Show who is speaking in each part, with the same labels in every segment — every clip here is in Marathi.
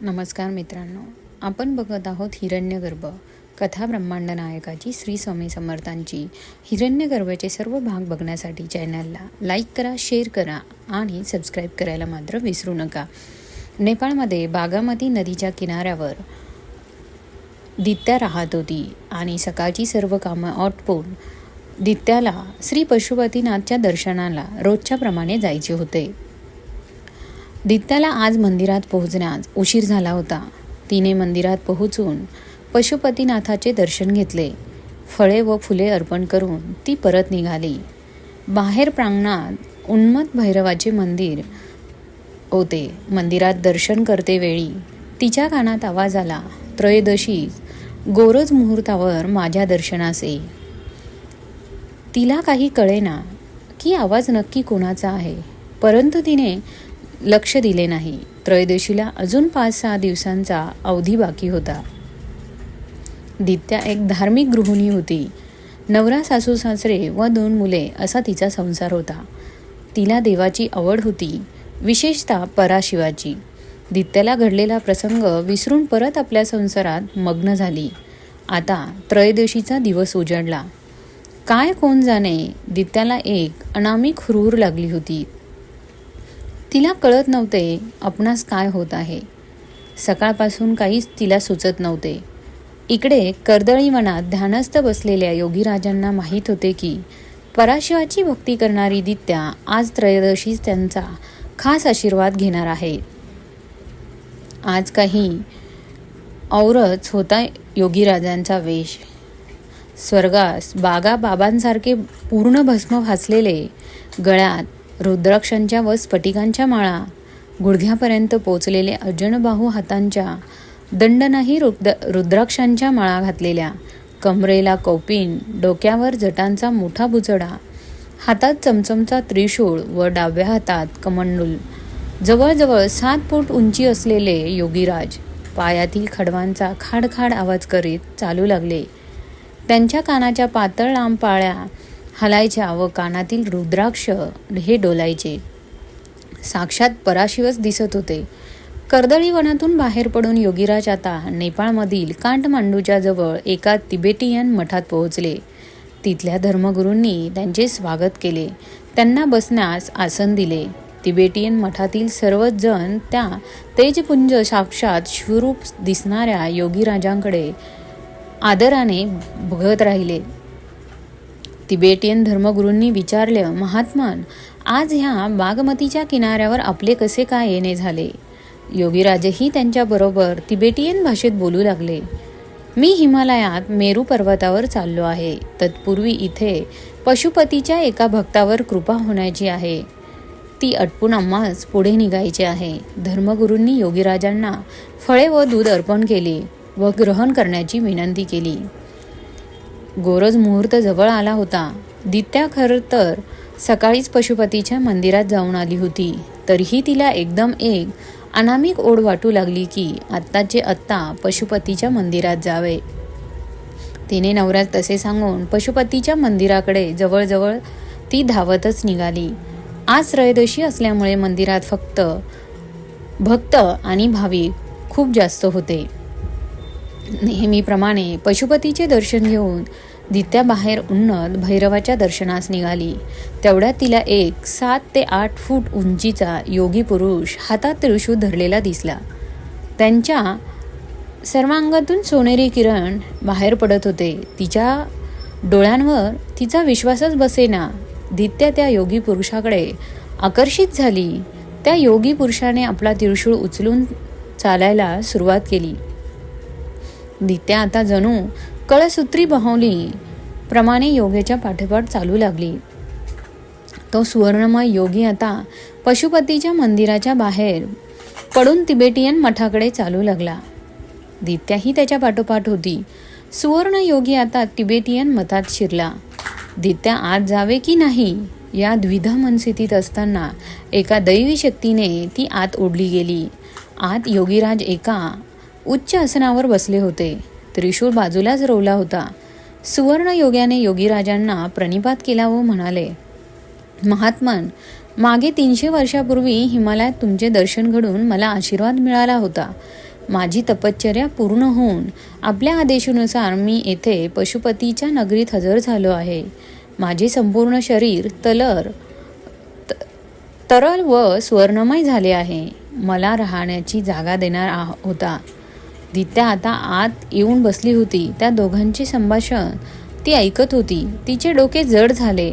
Speaker 1: नमस्कार मित्रांनो. आपण बघत आहोत हिरण्यगर्भ कथा ब्रह्मांड नायकाची श्री स्वामी समर्थांची. हिरण्यगर्भाचे सर्व भाग बघण्यासाठी चॅनलला लाईक करा शेअर करा आणि सबस्क्राईब करायला मात्र विसरू नका. नेपाळमध्ये बागामती नदीच्या किनाऱ्यावर दित्या राहत होती आणि सकाळची सर्व कामं आटपून दित्याला श्री पशुपतीनाथच्या दर्शनाला रोजच्या प्रमाणे जायचे होते. दित्याला आज मंदिरात पोहोचण्यास उशीर झाला होता. तिने मंदिरात पोहोचून पशुपतीनाथाचे दर्शन घेतले. फळे व फुले अर्पण करून ती परत निघाली. बाहेर प्रांगणात उन्मत भैरवाचे मंदिर होते. मंदिरात दर्शन करते वेळी तिच्या कानात आवाज आला त्रयोदशी गोरज मुहूर्तावर माझ्या दर्शनासे तिला काही कळेना की आवाज नक्की कोणाचा आहे. परंतु तिने लक्ष दिले नाही. त्रयोदशीला अजून पाच सहा दिवसांचा अवधी बाकी होता. दित्या एक धार्मिक गृहिणी होती. नवरा सासू सासरे व दोन मुले असा तिचा संसार होता. तिला देवाची आवड होती विशेषतः पराशिवाची. दित्याला घडलेला प्रसंग विसरून परत आपल्या संसारात मग्न झाली. आता त्रयोदशीचा दिवस उजाडला. काय कोण जाणे दित्याला एक अनामिक हुरहुर लागली होती. तिला कळत नव्हते आपणास काय होत आहे. सकाळपासून काहीच तिला सुचत नव्हते. इकडे कर्दळी मनात ध्यानस्थ बसलेल्या योगीराजांना माहीत होते की पराशिवाची भक्ती करणारी दित्या आज त्रयोदशीच त्यांचा खास आशीर्वाद घेणार आहे. आज काही औरच होता योगीराजांचा वेश. स्वर्गास बागा बाबांसारखे पूर्ण भस्म भासलेले गळ्यात रुद्राक्षांच्या व स्फटिकांच्या माळा. गुडघ्यापर्यंत पोचलेले अजनबाहू हातांच्या दंडनाही रुद्र रुद्राक्षांच्या माळा घातलेल्या. कमरेला कौपिन डोक्यावर जटांचा मोठा बुचडा हातात चमचमचा त्रिशूळ व डाव्या हातात कमंडूल. जवळजवळ सात फूट उंची असलेले योगीराज पायातील खडवांचा खाडखाड आवाज करीत चालू लागले. त्यांच्या कानाच्या पातळ लांब पाळ्या हलायच्या व कानातील रुद्राक्ष हे डोलायचे. साक्षात पराशिवच दिसत होते. कर्दळी वनातून बाहेर पडून योगीराज आता नेपाळमधील कांठमांडूच्या जवळ एका तिबेटियन मठात पोहोचले. तिथल्या धर्मगुरूंनी त्यांचे स्वागत केले. त्यांना बसण्यास आसन दिले. तिबेटियन मठातील सर्वच जण त्या तेजपुंज साक्षात शिवरूप दिसणाऱ्या योगीराजांकडे आदराने बघत राहिले. तिबेटियन धर्मगुरूंनी विचारले महात्मान आज ह्या बागमतीच्या किनाऱ्यावर आपले कसे काय येणे झाले? योगीराजही त्यांच्याबरोबर तिबेटियन भाषेत बोलू लागले मी हिमालयात मेरू पर्वतावर चाललो आहे. तत्पूर्वी इथे पशुपतीच्या एका भक्तावर कृपा होण्याची आहे. ती अटपून आम्हाच पुढे निघायची आहे. धर्मगुरूंनी योगीराजांना फळे व दूध अर्पण केले व ग्रहण करण्याची विनंती केली. गोरज मुहूर्त जवळ आला होता. दित्या खरं तर सकाळीच पशुपतीच्या मंदिरात जाऊन आली होती. तरीही तिला एकदम एक अनामिक ओढ वाटू लागली की आत्ताचे आत्ता पशुपतीच्या मंदिरात जावे. तिने नवऱ्यात तसे सांगून पशुपतीच्या मंदिराकडे जवळजवळ ती धावतच निघाली. आज त्रयोदशी असल्यामुळे मंदिरात फक्त भक्त आणि भाविक खूप जास्त होते. नेहमीप्रमाणे पशुपतीचे दर्शन घेऊन दित्या बाहेर उन्नत भैरवाच्या दर्शनास निघाली. तेवढ्यात तिला एक सात ते आठ फूट उंचीचा योगी पुरुष हातात त्रिशूळ धरलेला दिसला. त्यांच्या सर्वांगातून सोनेरी किरण बाहेर पडत होते. तिच्या डोळ्यांवर तिचा विश्वासच बसेना. दित्या त्या योगी पुरुषाकडे आकर्षित झाली. त्या योगी पुरुषाने आपला त्रिशूळ उचलून चालायला सुरुवात केली. दित्या आता जणू कळसूत्री बहवली. प्रमाणे योगेच्या पाठोपाठ चालू लागली. तो सुवर्णमय योगी आता पशुपतीच्या मंदिराच्या बाहेर पडून तिबेटियन मठाकडे चालू लागला. दित्याही त्याच्या पाठोपाठ होती. सुवर्ण योगी आता तिबेटियन मठात शिरला. दित्या आत जावे की नाही? या द्विधा मनस्थितीत असताना एका दैवी शक्तीने ती आत ओढली गेली. आत योगीराज एका उच्च आसनावर बसले होते. त्रिशूळ बाजूलाच रोवला होता. सुवर्ण योग्याने योगीराजांना प्रणिपात केला व म्हणाले महात्मन मागे तीनशे वर्षापूर्वी हिमालयात तुमचे दर्शन घडून मला आशीर्वाद मिळाला होता. माझी तपश्चर्या पूर्ण होऊन आपल्या आदेशानुसार मी येथे पशुपतीच्या नगरीत हजर झालो आहे. माझे संपूर्ण शरीर तलर तरल व स्वर्णमय झाले आहे. मला राहण्याची जागा देणार आ- होता. दित्या आता आत येऊन बसली होती. त्या दोघांचे संभाषण ती ऐकत होती. तिचे डोके जड झाले.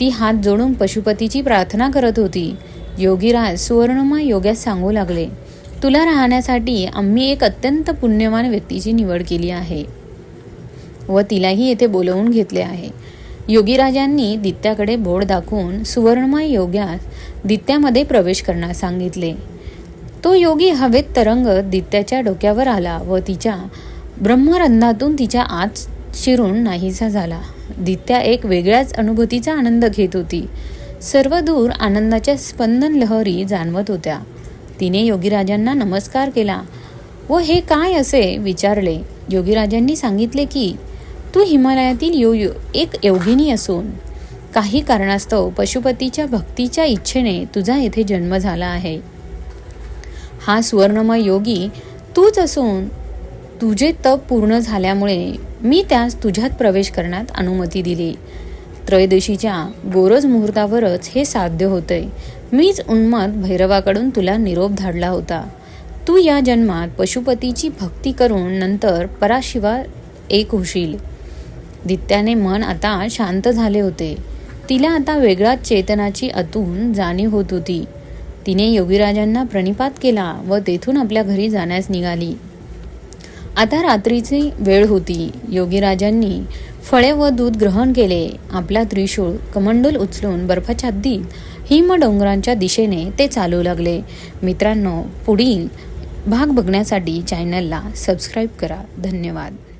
Speaker 1: ती हात जोडून पशुपतीची प्रार्थना करत होती. योगीराज सुवर्णमय योग्यास सांगू लागले तुला राहण्यासाठी आम्ही एक अत्यंत पुण्यवान व्यक्तीची निवड केली आहे व तिलाही येथे बोलवून घेतले आहे. योगीराजांनी दित्याकडे बोर्ड दाखवून सुवर्णमय योग्यास दित्यामध्ये प्रवेश करण्यास सांगितले. तो योगी हवेत तरंगत दित्याच्या डोक्यावर आला व तिच्या ब्रह्मरंधातून तिच्या आत शिरून नाहीसा झाला. दित्या एक वेगळ्याच अनुभूतीचा आनंद घेत होती. सर्व दूर आनंदाच्या स्पंदन लहरी जाणवत होत्या. तिने योगीराजांना नमस्कार केला व हे काय असे विचारले. योगीराजांनी सांगितले की तू हिमालयातील यो यो एक योगिनी असून काही कारणास्तव पशुपतीच्या भक्तीच्या इच्छेने तुझा येथे जन्म झाला आहे. हा सुवर्णमय योगी तूच असून तुझे तप पूर्ण झाल्यामुळे मी त्यास तुझ्यात प्रवेश करण्यात अनुमती दिली. त्रयोदशीच्या गोरज मुहूर्तावरच हे साध्य होतंय. मीच उन्माद भैरवाकडून तुला निरोप धाडला होता. तू या जन्मात पशुपतीची भक्ती करून नंतर पराशिवा एक होशील. दित्याने मन आता शांत झाले होते. तिला आता वेगळाच चेतनाची अतून जाणीव होत होती. तिने योगीराजांना प्रणिपात केला व तेथून आपल्या घरी जाण्यास निघाली. आता रात्रीची वेळ होती. योगीराजांनी फळे व दूध ग्रहण केले. आपला त्रिशूळ कमंडल उचलून बर्फाच्छादित हिम डोंगरांच्या दिशेने ते चालू लागले. मित्रांनो पुढील भाग बघण्यासाठी चॅनलला सबस्क्राईब करा. धन्यवाद.